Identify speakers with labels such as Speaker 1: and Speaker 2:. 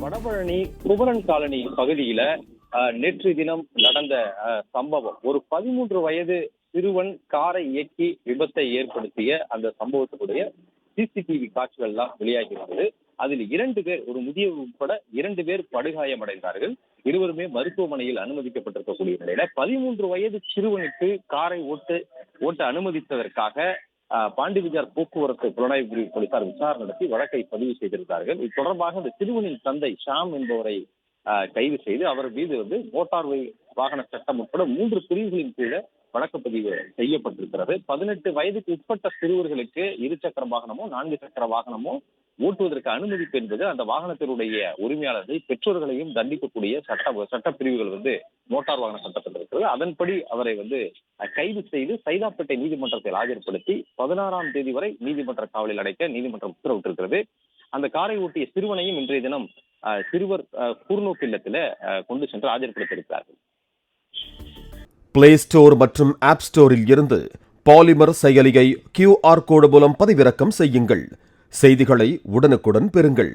Speaker 1: Vadapalani Kumaran colony பகுதியில நேற்று தினம் நடந்த சம்பவம். ஒரு பதிமூன்று வயது சிறுவன் காரை இயக்கி விபத்தை ஏற்படுத்திய அந்த சம்பவத்துடைய சிசிடிவி காட்சிகள் எல்லாம் வெளியாகி வந்தது. அதில் இரண்டு பேர் ஒரு முதியவர் உட்பட இரண்டு பேர் படுகாயமடைந்தார்கள். இருவருமே மருத்துவமனையில் அனுமதிக்கப்பட்டிருக்கக்கூடிய நிலையில பதிமூன்று வயது சிறுவனுக்கு காரை ஓட்டு ஓட்ட அனுமதித்ததற்காக பாண்டிவிஜார் போக்குவரத்து புலனாய்வு பிரிவு போலீசார் விசாரணை நடத்தி வழக்கை பதிவு செய்திருந்தார்கள். இது தொடர்பாக அந்த சிறுவனின் தந்தை ஷாம் என்பவரை கைது செய்து அவர் மீது வந்து மோட்டார் வாகன சட்டம் உட்பட மூன்று பிரிவுகளின் கீழே வழக்கு பதிவு செய்யப்பட்டிருக்கிறது. பதினெட்டு வயதுக்கு உட்பட்ட சிறுவர்களுக்கு இரு சக்கர வாகனமோ நான்கு சக்கர வாகனமோ ஓட்டுவதற்கு அனுமதிப்பு என்பது அந்த வாகனத்தினுடைய உரிமையாளர்கள் பெற்றோர்களையும் தண்டிக்கக்கூடிய சட்ட சட்ட பிரிவுகள் வந்து மோட்டார் வாகன சட்டத்தில் இருக்கிறது அதன்படி அவரை வந்து கைது செய்து சைதாப்பேட்டை நீதிமன்றத்தில் ஆஜர்படுத்தி பதினாறாம் தேதி வரை நீதிமன்ற காவலில் அடைக்க நீதிமன்றம் உத்தரவிட்டிருக்கிறது. அந்த காரை ஓட்டிய சிறுவனையும் இன்றைய தினம் சிறுவர் கூர்நோக்கு இல்லத்துல கொண்டு சென்று ஆஜர்படுத்தியிருக்கிறார்கள்.
Speaker 2: பிளே ஸ்டோர் மற்றும் ஆப் ஸ்டோரில் இருந்து பாலிமர் செயலியை கியூஆர் கோடு மூலம் பதிவிறக்கம் செய்யுங்கள். செய்திகளை உடனுக்குடன் பெறுங்கள்.